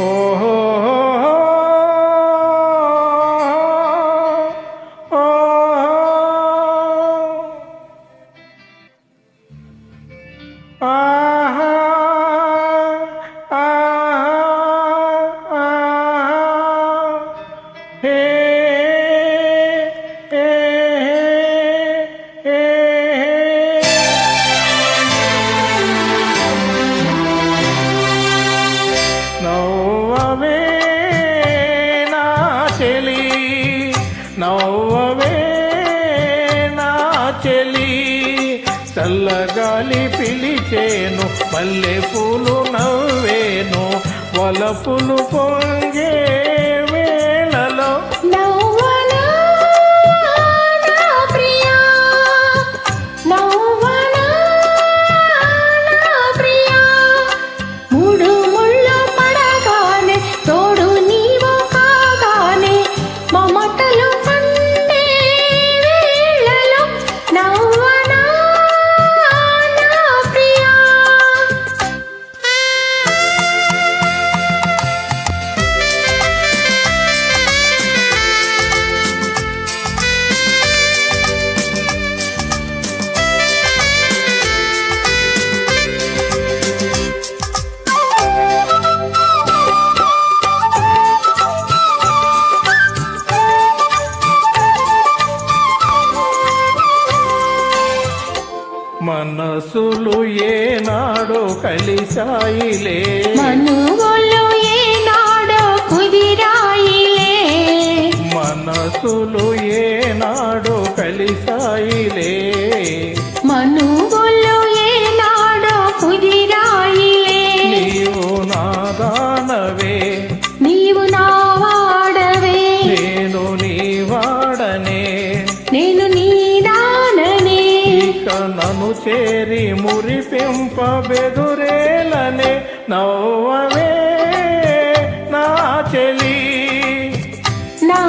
Oh. చెలి చల్లగాలి పిలిచేను మల్లె పూలు నవ్వేను వలపులు పొంగే మనసులు ఏనాడో కలిశాయిలే. మనుగోళ్ళు ఏనాడో కుదిరాయిలే. మనసులు ఏనాడో కలిశాయిలే. మనుగోళ్ళు చేరి మురిపింప బెదురేలనే నవ్వవే నా చెలి. నా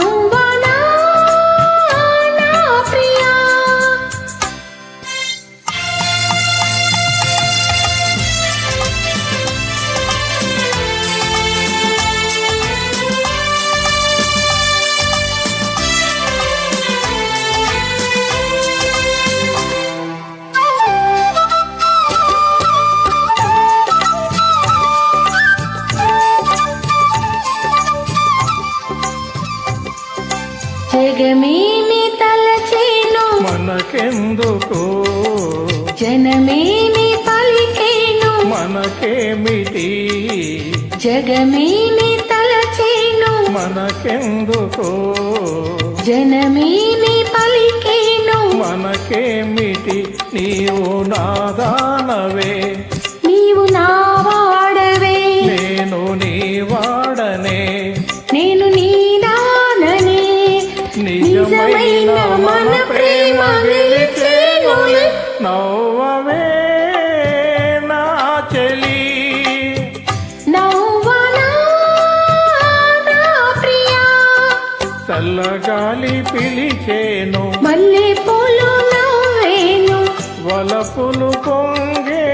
జగమేమి తలచేను. మనకెందుకు? జనమేమి పలికేను. మనకేమిటి? జగమేమి తలచేను. మనకెందుకు? జనమేమి పలికేను. మనకేమిటి? నీవు నాదానవే నవ్వవే పిలిచేను. మళ్ళీ పూలు వలపులు పొంగే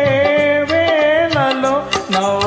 వేలలో నవ్వు